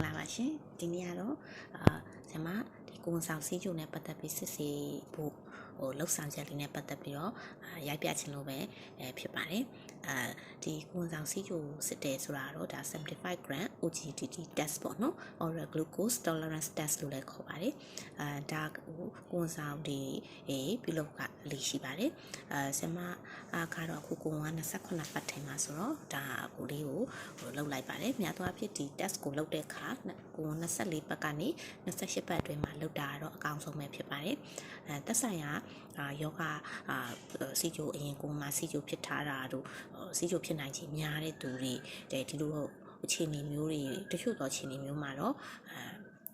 ္ဂလာပါရှင်ဒီနေ့ကတော့အာဆင်မဒီ ကိုဝန်ဆောင်စီးကျုံနဲ့ပတ်သက်ပြီးစစ်ဆေးဖို့ဟိုလှုပ်ဆောင်ချက်လေးနဲ့ပတ်သက်ပြီးတော့အာရိုက်ပြချင်လို့ပဲအဲဖြစ်ပါတယ်အာဒီကိုဝန်ဆောင်စီးကျုံစစ်တယ်ဆိုတာတော့ဒါ75 gram OGTT test ပေါ့နော် oral glucose tolerance test လို့လည်းခေါ်ပါတယ်အာဒါကိုကိုဝန်ဆောင်ဒီအေးပြုလုပ်ကလေးရှိပါတယ်အာဆင်မအာကတော့အခုကိုဝန်က28ပတ်ထဲမှာဆိုတော့ဒါကိုလေးကိုဟိုလုပ်လိုက်ပါတယ်များသောအားဖြင့်ဒီ test ကိုလုပ်တဲ့အခါကိုဝန်24ပတ်ကနေ28ပတ်အတွင်းမှာလုပ်တာကတော့အကောင်းဆုံးပဲဖြစ်ပါတယ်အဲသက်ဆိုင်ရာအာယောဂအာစီဂျိုအရင်ကိုမှစီဂျိုဖြစ်ထားတာတို့စီဂျိုဖြစ်နိုင်ခြင်းများတဲ့သူတွေတဲ့ဒီလိုအခြေအနေမျိုးတွေတချို့တော့အခြေအနေမျိုးမှာတော့အဲ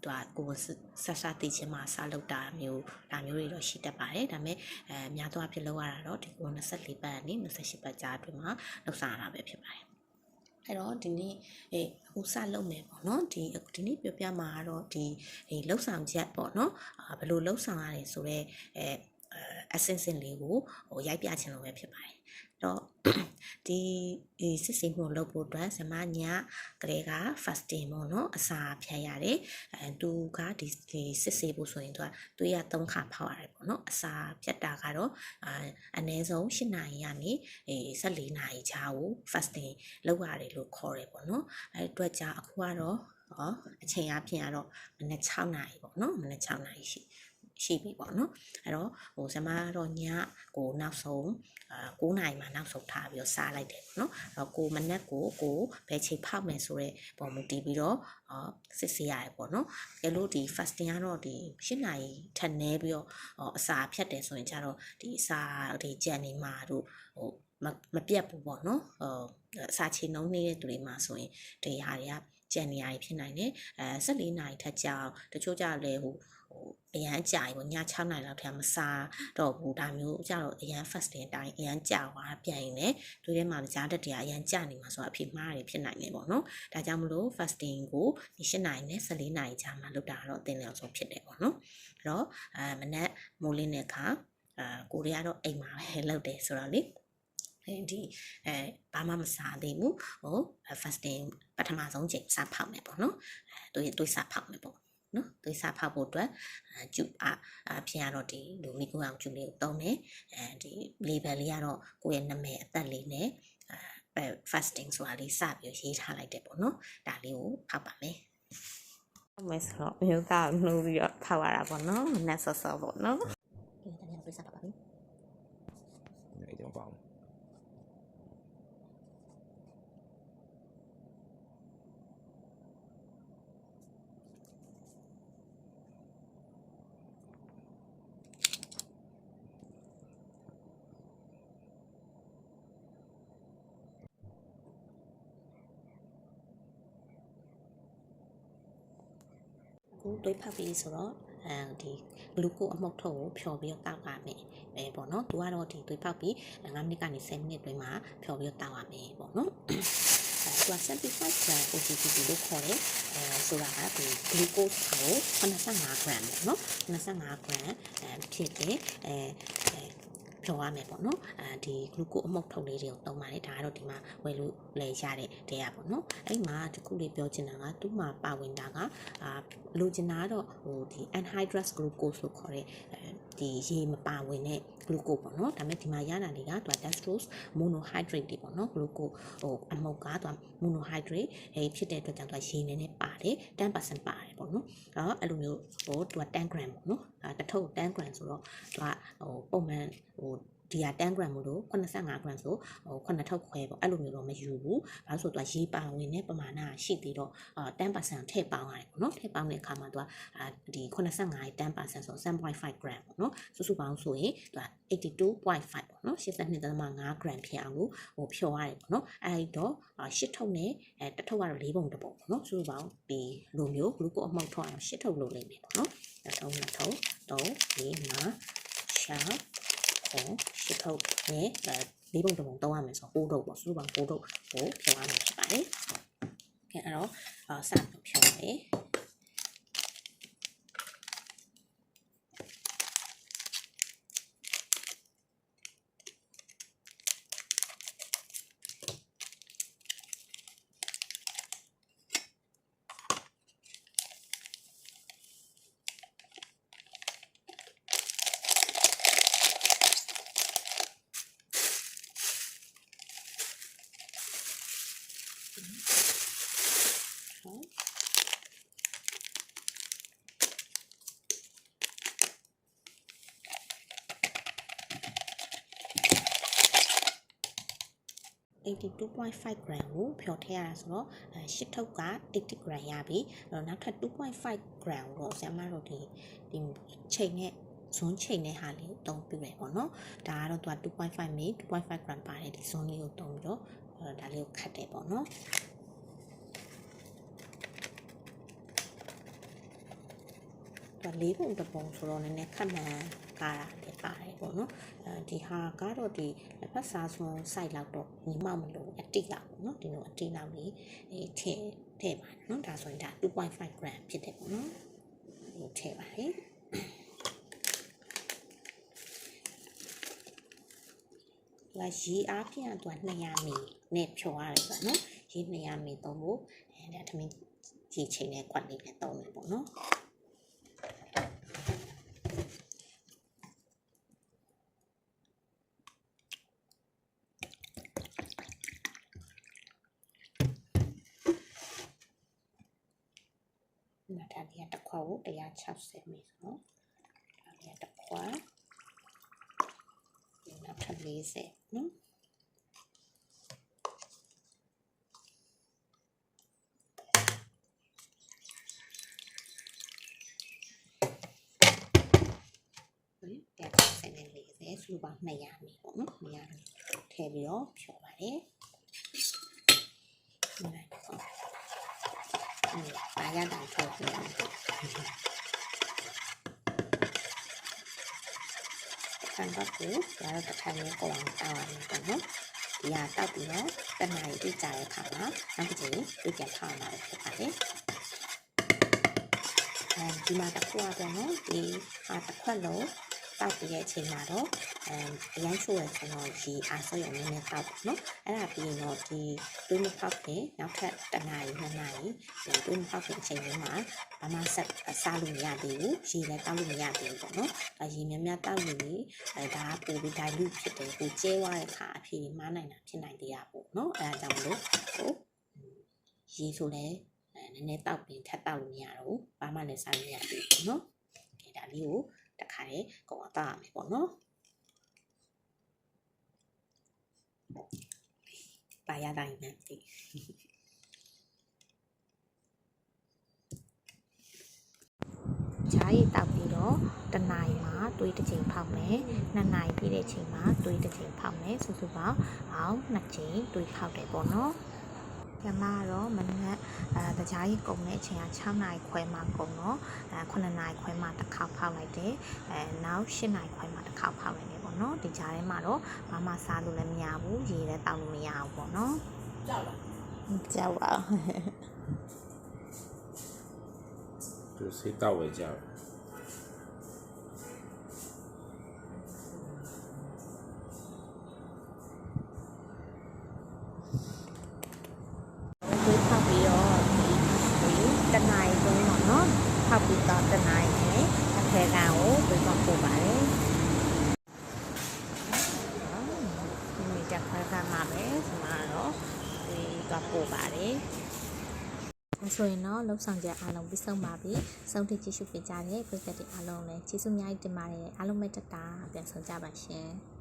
သူကကိုယ်ဆက်ဆက်သိချင်းမှာစလုပ်တာမျိုးဒါမျိုးတွေတော့ရှိတတ်ပါတယ်ဒါပေမဲ့အဲများသောအားဖြင့်လောက်ရတာတော့ဒီကို24ပတ်ကနေ28ပတ်ကြားအတွင်းမှာလောက်စားရတာပဲဖြစ်ပါတယ် အဲ့တော့ဒီနေ့အေးအခုစလုပ်မယ်ပေါ့နော်ဒီဒီနေ့ပြောပြမှာကတော့ဒီဒီလှုပ်ဆောင်ချက်ပေါ့နော်အာဘယ်လိုလှုပ်ဆောင်ရလဲဆိုတော့အဲ အစင်စင်လေးကိုဟိုရိုက်ပြချင်လို့ပဲဖြစ်ပါတယ်တော့ဒီဒီစစ်စင်မှုလုပ်ဖို့အတွက်ဇမညာကလေးက fasting ပေါ့နော်အစာဖြတ်ရတယ်အဲသူကဒီဒီစစ်စေဖို့ဆိုရင်သူကသွေးရ၃ခါဖောက်ရတယ်ပေါ့နော်အစာဖြတ်တာကတော့အာအနည်းဆုံး၈နာရီကနေအဲ14နာရီချာကို fasting လုပ်ရတယ်လို့ခေါ်တယ်ပေါ့နော်အဲအတွက်ကြာအခုကတော့ဟောအချိန်အပြင်ကတော့မနက်6နာရီပေါ့နော်မနက်6နာရီရှိ ရှိပြီပေါ့နော်အဲ့တော့ဟိုဇမတော့ညကိုနောက်ဆုံးအာ9နာရီမှနောက်ဆုံးထားပြီးတော့စားလိုက်တယ်ပေါ့နော်အဲ့တော့ကိုမနက်ကိုကိုဘယ်ချိန်ဖောက်မယ်ဆိုတော့ပုံမူတည်ပြီးတော့အာစစ်ဆေးရတယ်ပေါ့နော်ကဲလို့ဒီ fasting ကတော့ဒီ10နာရီထပ်နေပြီးတော့အစာဖြတ်တယ်ဆိုရင်ကျတော့ဒီအစာဒီကြံနေမှာတို့ဟိုမမပြတ်ဘူးပေါ့နော်ဟိုအစာချိန်နှုံးနေတဲ့သူတွေမှာဆိုရင်ဒီဟာတွေက ကြံနေရဖြစ်နိုင်တယ်အဲ14နာရီထပ်ကြာအောင်တချို့ကြလဲဟိုဟိုအရန်ကြာပြီပေါ့ည6နာရီလောက်ထဲမစားတော့ဘူးဒါမျိုးကြတော့အရန် fasting အတိုင်းအရန်ကြာသွားပြန်ရင်လည်းတွေထဲမှာကြားတက်တရားအရန်ကြာနေမှာဆိုတော့အဖြစ်မှားတွေဖြစ်နိုင်တယ်ပေါ့နော်ဒါကြောင့်မလို့ fasting ကိုဒီ7နာရီနဲ့14နာရီကြာမှလုပ်တာတော့အသင်လျော်ဆုံးဖြစ်တယ်ပေါ့နော်အဲ့တော့အဲမနက်မိုးလင်းတဲ့အခါအာကိုရီးယားတော့အိမ်မှာပဲလုပ်တယ်ဆိုတော့လေ ဒီအဲဘာမှမစားသေးဘူးဟို fasting ပထမဆုံးချိန်စဖောက်မယ်ပေါ့နော်အဲတွေတွေစဖောက်မယ်ပေါ့နော်သွေးစာဖောက်ဖို့အတွက်ကျူအအဖြစ်ရတော့ဒီလူမီကူအောင်ကျူလေးကိုတုံးတယ်အဲဒီ label လေးကတော့ကိုယ့်ရဲ့နာမည်အသက်လေးနဲ့အဲ fasting ဆိုတာလေးစပြီးရေးထားလိုက်တယ်ပေါ့နော်ဒါလေးကိုဖောက်ပါမယ်မယ်ဆိုတော့မျိုးကနှိုးပြီးတော့ဖောက်ရတာပေါ့နော်နက်ဆော့ဆော့ပေါ့နော်ဒီတည်းကသွေးစာဖောက်ပါပြီ အခုတွေးဖောက်ပြီးဆိုတော့အဲဒီဂလူကိုအမှုတ်ထုတ်ကိုဖြော်ပြီးတော့တောက်ရမယ်ပဲပေါ့နော်သူကတော့ဒီတွေးဖောက်ပြီး9မိနစ်ကနေ10မိနစ်တွင်းမှာဖြော်ပြီးတော့တောက်ရမယ်ပေါ့နော်အဲသူက75 gram OGTT လို့ခေါ်တယ်အဲဆိုတာကဒီ glucose ကို85 gram ပေါ့နော်85 gram အဲဖြစ်တယ်အဲ ဖြော်ရမယ်ပေါ့နော်အဲဒီ glucose အမှုတ်ထုတ်လေးတွေကိုသုံးပါတယ်ဒါကတော့ဒီမှာဝယ်လို့လဲရတဲ့တရားပေါ့နော်အဲ့မှာတခုလေးပြောချင်တာကသူ့မှာပါဝင်တာကအာလိုချင်တာကတော့ဟိုဒီ anhydrous glucose လို့ခေါ်တဲ့အဲဒီရေမပါဝင်တဲ့ glucose ပေါ့နော်ဒါပေမဲ့ဒီမှာရတာတွေကသူက dextrose monohydrate တွေပေါ့နော် glucose ဟိုအမှုတ်ကသူက monohydrate အဲဖြစ်တဲ့အတွက်ကြောင့်သူကရေနည်းနည်း ပါတယ်10%ပါတယ်ပေါ့နော်အဲ့တော့အဲ့လိုမျိုးဟိုသူက10 gram ပေါ့နော်အဲတစ်ထုပ်10 gram ဆိုတော့သူကဟိုပုံမှန်ဟို ဒီဟာ10 gram မို့လို့85 gram ဆိုဟို9ထုတ်ခွဲပေါ့အဲ့လိုမျိုးတော့မယူဘူး။ဘာလို့ဆိုတော့ရေးပါဝင်တဲ့ပမာဏရှိသေးတော့အာ10%ထည့်ပေါင်းရတယ်ပေါ့နော်။ထည့်ပေါင်းတဲ့အခါမှာသူကအာဒီ85ရဲ့10%ဆို7.5 gram ပေါ့နော်။စုစုပေါင်းဆိုရင်သူက82.5ပေါ့နော်82.5 gram ဖြစ်အောင်လို့ဟိုဖြော်ရတယ်ပေါ့နော်။အဲ့တော့8ထုတ်နဲ့အဲတစ်ထုတ်ကတော့၄ပုံတစ်ပုံပေါ့နော်။စုစုပေါင်းဒီလိုမျိုးဂလူကိုအမှောက်ထုတ်အောင်8ထုတ်လုပ်လိမ့်မယ်ပေါ့နော်။တစ်ထုံးနှစ်ထုံး3 4 5 6ကိုရှ စ်ထုပ်နဲ့အဲလေးပုံတစ်ပုံတောင်းရမယ်ဆိုတော့ပိုးထုပ်ပေါ့စုစုပေါင်းပိုးထုပ်ကိုဖြောရမှာဖြစ်ပါတယ်။ကဲအဲ့တော့အာစဖြောမယ် 82.5 gram ကိုဖျော်ထည့်ရတာဆိုတော့အဲရှစ်ထုပ်က80 gram ရပြီအဲ့တော့နောက်ထပ်2.5 gram ကိုတော့ဆရာမတို့ဒီဒီချိန်နဲ့ဇွန်းချိန်နဲ့ဟာလေးကိုတုံးပြတယ်ပေါ့နော်ဒါကတော့သူက2.5 ml 2.5 gram ပါတယ်ဒီဇွန်းလေးကိုတုံးပြီးတော့အဲ့တော့ဒါလေးကိုခတ်တယ်ပေါ့နော်ဒါလေးပုံတစ်ပုံဆိုတော့နည်းနည်းခက်မှန်ကားတာလည်း ပါတယ်ပေါ့နော်အဲဒီဟာကတော့ဒီလက်ဖက်စားစွန်းစိုက်လောက်တော့ညီမမလို့အတိလောက်ပေါ့နော်ဒီလိုအတိလောက်လေးအဲထည့်ထည့်ပါတယ်နော်ဒါဆိုရင်ဒါ2.5 gram ဖြစ်တယ်ပေါ့နော်ဒီထည့်ပါတယ်သူကရေအားဖြင့်ကသူက200မီနဲ့ဖြော်ရတယ်ပေါ့နော်ရေ200မီသုံးဖို့အဲဒါသမင်းဒီချိန်နဲ့ကွက်လေးနဲ့သုံးတယ်ပေါ့နော် ဒါလေးကတစ်ခွက်ကို160မိဆိုတော့ဒါလေးကတစ်ခွက်ဒီနောက်ထပ်40နော်160နဲ့40စုပေါင်း200မိပေါ့နော်200မိထည့်ပြီးတော့ဖြောပါတယ်ဒီလိုက်ပေါ့ ပါရတာထုတ်ပြရဆန်တော့ကိုရတော့တစ်ခါလေးကိုအောင်တောင်းရမယ်ပေါ့နော်ဒီဟာတောက်ပြီးတော့တနားရီတိကျတဲ့ခါမှာနောက်တစ်ချိန်ပြပြန်ထောင်းလာဖြစ်ပါတယ်အဲဒီမှာတစ်ခုอ่ะပေါ့နော်ဒီဟာတစ်ခွက်လုံး တောက်ပြီးတဲ့အချိန်မှာတော့အဲအရင်ချိုးရဆိုတော့ဒီအားစရုံနည်းနည်းတောက်နော်အဲ့ဒါပြီးရင်တော့ဒီတွေးမဖောက်ခင်နောက်ထပ်တစ်နာရီနှစ်နာရီဒီတွေးမဖောက်ခင်အချိန်လေးမှာဘာမှဆက်စားလို့မရသေးဘူးရေလည်းတောက်လို့မရသေးဘူးပေါ့နော်အဲရေများများတောက်လို့လေအဲဒါကပိုပြီး dilute ဖြစ်တယ်ကိုကျဲသွားတဲ့ခါအဖြစ်မားနိုင်တာဖြစ်နိုင်သေးတာပေါ့နော်အဲဒါကြောင့်မလို့ဟိုရေဆိုလဲအဲနည်းနည်းတောက်ပြီးထပ်တောက်လို့မရတော့ဘူးဘာမှလည်းစားလို့မရသေးဘူးနော်အဲဒါလေးကို တစ်ခါလေးကုန်အောင်တောက်ရမယ်ပေါ့နော်ပါရတိုင်းနဲ့ဒီဂျားရီတောက်ပြီးတော့တစ်နာရီမှာတွေးတစ်ချိန်ဖောက်မယ်နှစ်နာရီပြည့်တဲ့အချိန်မှာတွေးတစ်ချိန်ဖောက်မယ်စုစုပေါင်းအောင်နှစ်ချိန်တွေးဖောက်တယ်ပေါ့နော်ကျမကတော့မနက်အဲတကြားကြီးကုန်တဲ့အချိန်က6နာရီခွဲမှကုန်တော့အဲ9နာရီခွဲမှတစ်ခါ ဖောက်လိုက်တယ်အဲနောက်၈နိုင်ခွဲမှာတစ်ခေါက်ဖောက်လိုက်တယ်ပေါ့နော်ဒီကြားထဲမှာတော့ဘာမှစားလို့လည်းမရဘူးရေလည်းတောက်လို့မရဘူးပေါ့နော်ကြောက်လားကြောက်ပါသူစိတ်တော့ဝေကြောက် ဒီမိတက်ခွဲကမှာပဲဒီမှာတော့ဒီကပို့ပါတယ်အဲဆိုရင်တော့လုံဆောင်ချက်အားလုံးပြီးဆုံးပါပြီ။ဆုံးထိကြည့်ရှုပေးကြတဲ့ပရိသတ်တွေအားလုံးလည်းကျေးဇူးအများကြီးတင်ပါတယ်။အားလုံးပဲတက်တာပြန်ဆောင်ကြပါရှင်။